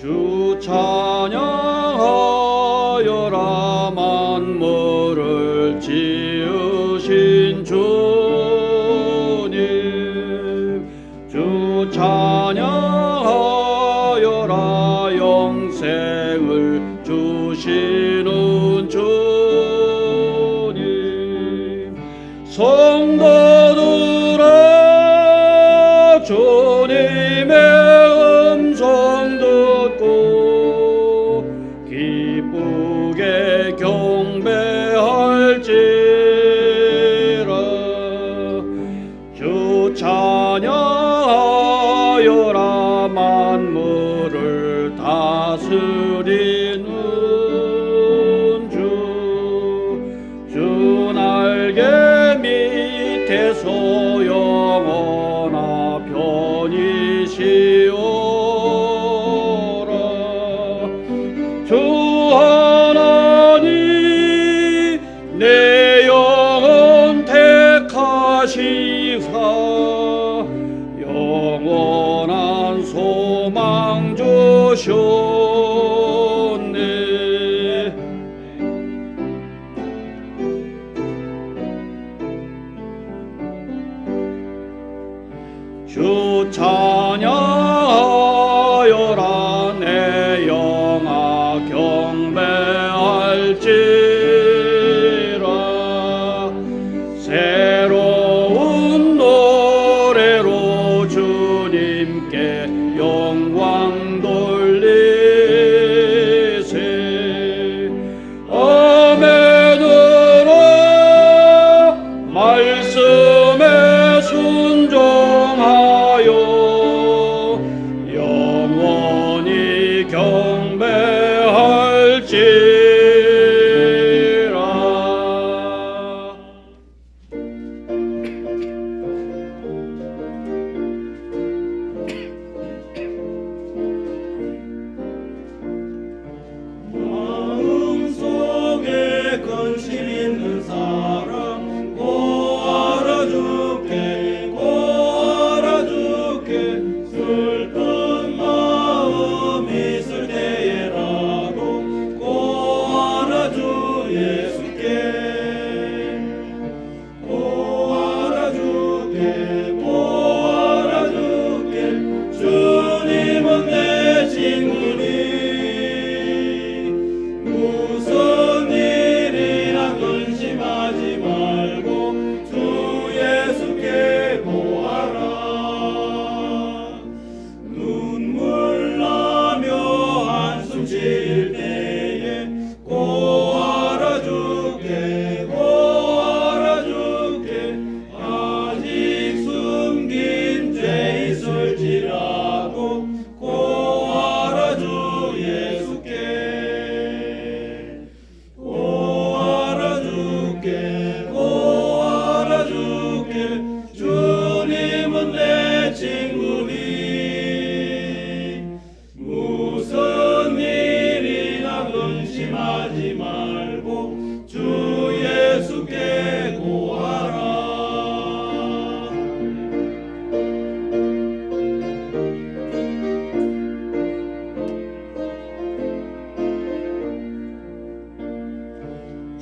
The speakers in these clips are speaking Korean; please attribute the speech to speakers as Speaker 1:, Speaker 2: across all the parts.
Speaker 1: 주차 만물을 다스리는 주, 주 날개 밑에서 영원하 편이시오라. 주 하나님 내 영혼 택하시사 주 순종하여 영원히 경배할지라.
Speaker 2: 마음속에 근심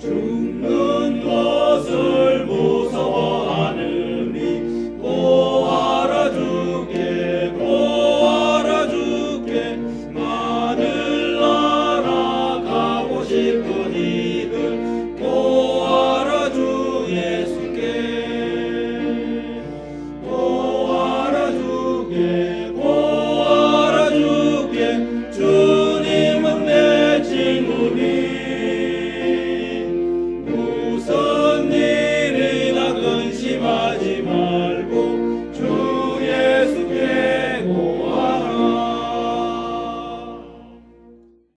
Speaker 2: to know.